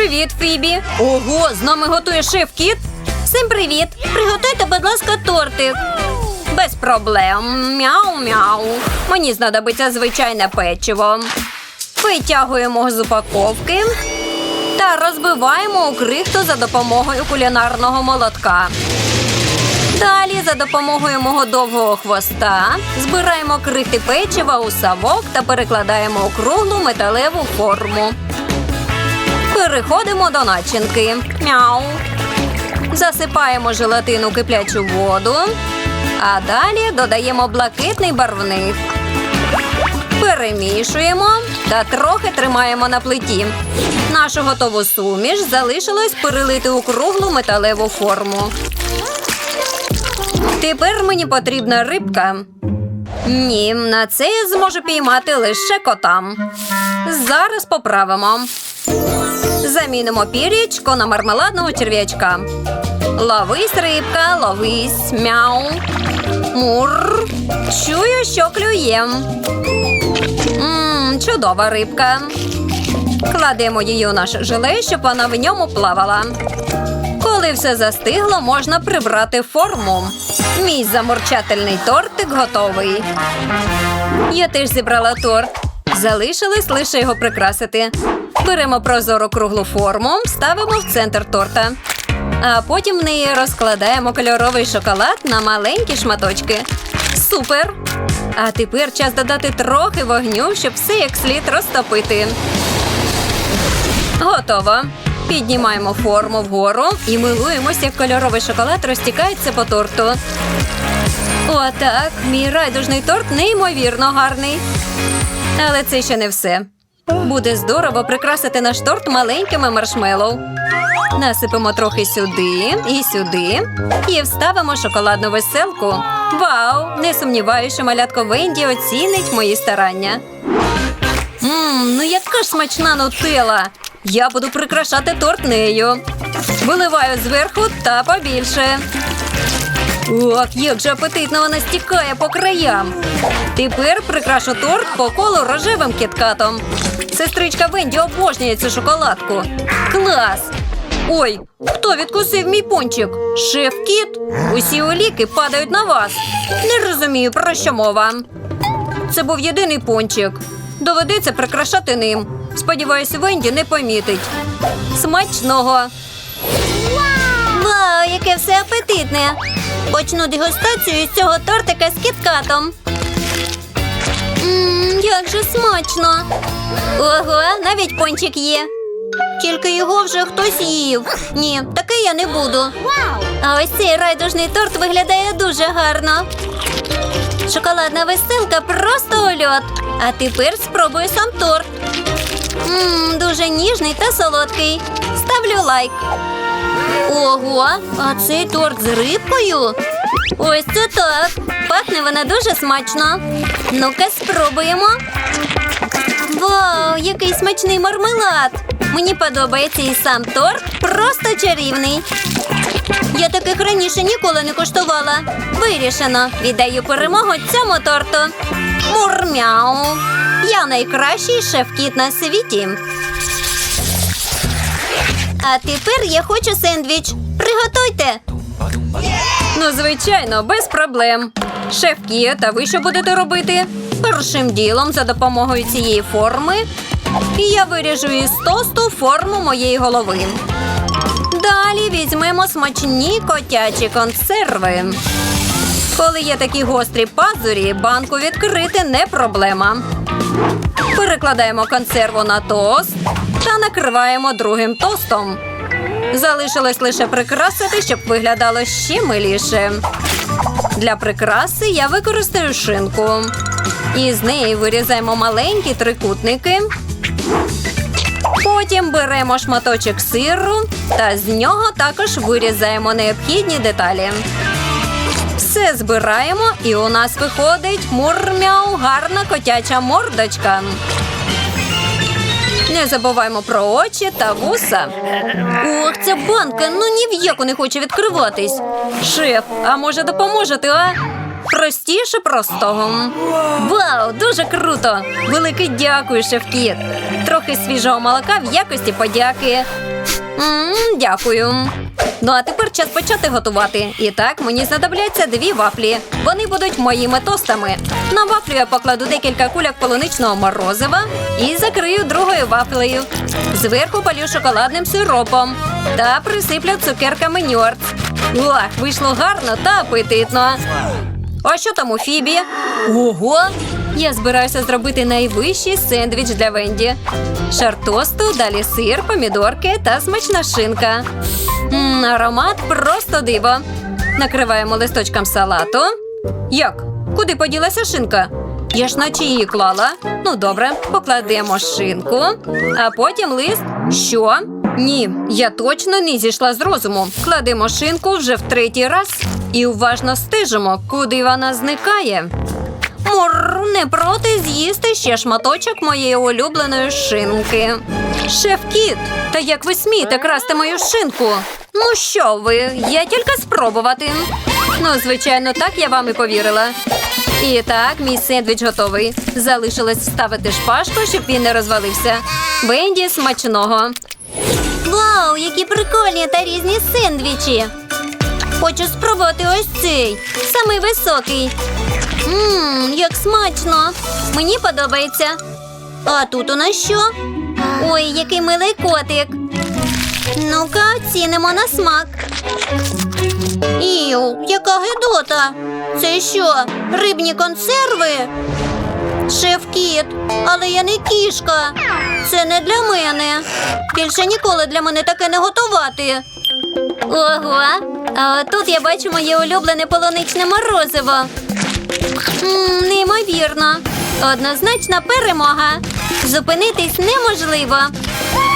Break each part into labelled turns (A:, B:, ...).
A: Привіт, Фібі. Ого, з нами готує шеф кіт. Всім привіт. Приготуйте, будь ласка, тортик. Без проблем. Мяу-мяу. Мені знадобиться звичайне печиво. Витягуємо з упаковки та розбиваємо у крихту за допомогою кулінарного молотка. Далі, за допомогою мого довгого хвоста, збираємо крихти печива у савок та перекладаємо у круглу металеву форму. Переходимо до начинки. Мяу. Засипаємо желатин у киплячу воду, а далі додаємо блакитний барвник. Перемішуємо та трохи тримаємо на плиті. Нашу готову суміш залишилось перелити у круглу металеву форму. Тепер мені потрібна рибка. Ні, на це я зможу піймати лише котам. Зараз поправимо. Замінимо пір'ячко на мармеладного черв'ячка. Ловись, рибка, ловись, мяу. Мур. Чую, що клює. Мм, чудова рибка. Кладемо її у наше желе, щоб вона в ньому плавала. Коли все застигло, можна прибрати форму. Мій заморчательний тортик готовий. Я теж зібрала торт. Залишилось лише його прикрасити. Беремо прозору круглу форму, ставимо в центр торта. А потім в неї розкладаємо кольоровий шоколад на маленькі шматочки. Супер! А тепер час додати трохи вогню, щоб все як слід розтопити. Готово. Піднімаємо форму вгору і милуємося, як кольоровий шоколад розтікається по торту. Отак, мій райдужний торт неймовірно гарний. Але це ще не все. Буде здорово прикрасити наш торт маленькими маршмеллоу. Насипемо трохи сюди і сюди. І вставимо шоколадну веселку. Вау! Не сумніваюся, що малятко Венді оцінить мої старання. Мм, ну яка ж смачна нутелла! Я буду прикрашати торт нею. Виливаю зверху та побільше. Ох, як же апетитно вона стікає по краям. Тепер прикрашу торт по колу рожевим кіткатом. Сестричка Венді обожнює цю шоколадку. Клас! Ой, хто відкусив мій пончик? Шеф кіт? Усі оліки падають на вас. Не розумію, про що мова. Це був єдиний пончик. Доведеться прикрашати ним. Сподіваюся, Венді не помітить. Смачного. Вау, яке все апетитне. Почну дегустацію з цього тортика з кіткатом. Ммм, як же смачно. Ого, навіть пончик є. Тільки його вже хтось їв. Ні, таке я не буду. А ось цей райдужний торт виглядає дуже гарно. Шоколадна веселка просто ульот. А тепер спробую сам торт. Ммм, дуже ніжний та солодкий. Ставлю лайк. Ого, а цей торт з рибкою? Ось це так. Пахне вона дуже смачно. Ну-ка, спробуємо. Який смачний мармелад! Мені подобається і сам торт просто чарівний. Я таких раніше ніколи не куштувала. Вирішено. Віддаю перемогу цьому торту. Мурмяу. Я найкращий шеф-кіт на світі. А тепер я хочу сендвіч. Приготуйте. Ну, звичайно, без проблем. Шеф Кіт, а ви що будете робити? Першим ділом, за допомогою цієї форми, я виріжу із тосту форму моєї голови. Далі візьмемо смачні котячі консерви. Коли є такі гострі пазурі, банку відкрити не проблема. Перекладаємо консерву на тост та накриваємо другим тостом. Залишилось лише прикрасити, щоб виглядало ще миліше. Для прикраси я використаю шинку. І з неї вирізаємо маленькі трикутники. Потім беремо шматочок сиру та з нього також вирізаємо необхідні деталі. Все збираємо, і у нас виходить мурмяу гарна котяча мордочка. Не забуваємо про очі та вуса. Ох, ця банка ну ні в яку не хоче відкриватись. Шеф, а може допоможете, а? Простіше простого. Вау, дуже круто! Велике дякую, шеф-кіт. Трохи свіжого молока в якості подяки. м дякую. Ну а тепер час почати готувати. І так, мені знадобляться дві вафлі. Вони будуть моїми тостами. На вафлю я покладу декілька кульок полуничного морозива і закрию другою вафлею. Зверху полю шоколадним сиропом та присиплю цукерками ньорд. Ох, вийшло гарно та апетитно. А що там у Фібі? Ого! Я збираюся зробити найвищий сендвіч для Венді. Шар тосту, далі сир, помідорки та смачна шинка. М, аромат просто диво. Накриваємо листочком салату. Як? Куди поділася шинка? Я ж наче її клала. Ну добре, покладемо шинку, а потім лист. Що? Ні, я точно не зійшла з розуму. Кладемо шинку вже в третій раз і уважно стежимо, куди вона зникає. Мур, не проти з'їсти ще шматочок моєї улюбленої шинки. Шеф-кіт, та як ви смієте красти мою шинку? Ну що ви, я тільки спробувати. Ну, звичайно, так я вам і повірила. І так, мій сендвіч готовий. Залишилось вставити шпажку, щоб він не розвалився. Бенді смачного. Вау, які прикольні та різні сендвічі. Хочу спробувати ось цей, самий високий. Ммм, як смачно. Мені подобається. А тут у нас що? Ой, який милий котик. Ну-ка, оцінимо на смак. Іу, яка гидота. Це що, рибні консерви? Шеф-кіт, але я не кішка. Це не для мене. Більше ніколи для мене таке не готувати. Ого, а тут я бачу моє улюблене полуничне морозиво. М, неймовірно. Однозначна перемога. Зупинитись неможливо.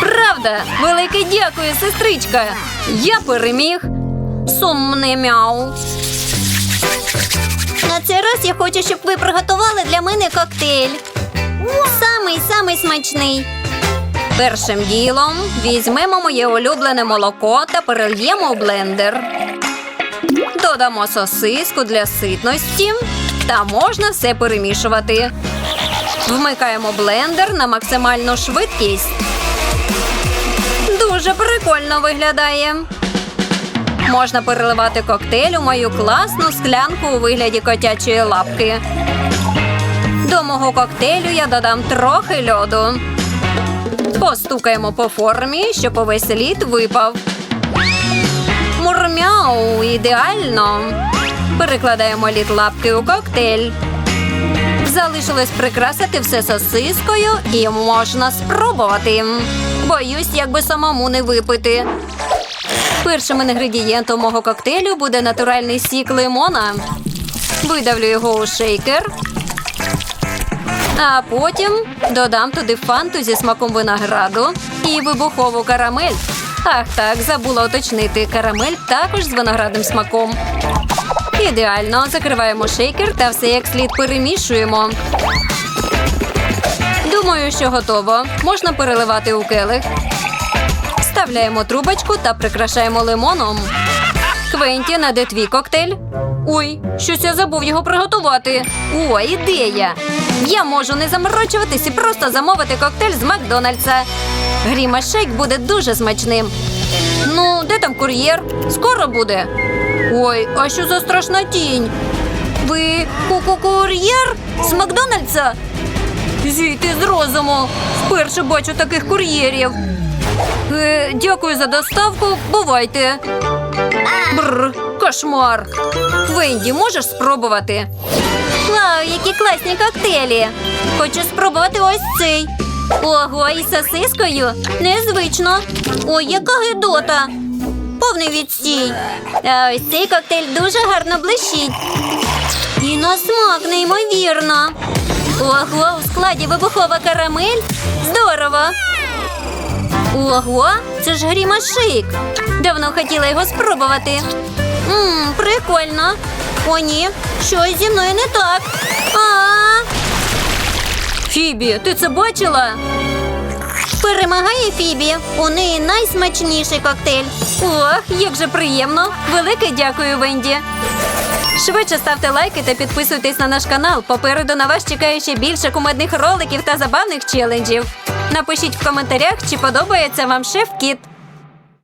A: Правда, велике дякую, сестричка. Я переміг. Сумне мяу. На цей раз я хочу, щоб ви приготували для мене коктейль. Самий самий смачний. Першим ділом візьмемо моє улюблене молоко та перельємо у блендер. Додамо сосиску для ситності та можна все перемішувати. Вмикаємо блендер на максимальну швидкість. Дуже прикольно виглядає. Можна переливати коктейль у мою класну склянку у вигляді котячої лапки. До мого коктейлю я додам трохи льоду. Постукаємо по формі, щоб увесь лід випав. Мурмяу, ідеально. Перекладаємо лід лапки у коктейль. Залишилось прикрасити все сосискою і можна спробувати. Боюсь, якби самому не випити. Першим інгредієнтом мого коктейлю буде натуральний сік лимона. Видавлю його у шейкер. А потім додам туди фанту зі смаком винограду і вибухову карамель. Ах так, забула уточнити. Карамель також з виноградним смаком. Ідеально, закриваємо шейкер та все як слід перемішуємо. Думаю, що готово. Можна переливати у келих. Вставляємо трубочку та прикрашаємо лимоном. Квентін, а де твій коктейль? Ой, щось я забув його приготувати. О, ідея! Я можу не заморочуватись і просто замовити коктейль з Макдональдса. Гріма шейк буде дуже смачним. Ну, де там кур'єр? Скоро буде. Ой, а що за страшна тінь? Ви ку-ку-кур'єр з Макдональдса? Зійти з розуму. Вперше бачу таких кур'єрів. Е, дякую за доставку. Бувайте. Бррр, кошмар. Венді, можеш спробувати? Вау, які класні коктейлі. Хочу спробувати ось цей. Ого, із сосискою. Незвично. Ой, яка гидота. Повний відстій. А ось цей коктейль дуже гарно блищить. І на смак неймовірно. Ого, у складі вибухова карамель. Здорово. Ого, це ж грімашик. Давно хотіла його спробувати. Мм, прикольно. О, ні, щось зі мною не так. А. Фібі, ти це бачила? Перемагає Фібі. У неї найсмачніший коктейль. Ох, як же приємно. Велике дякую, Венді. Швидше ставте лайки та підписуйтесь на наш канал. Попереду на вас чекає ще більше кумедних роликів та забавних челенджів. Напишіть в коментарях, чи подобається вам шеф Кіт.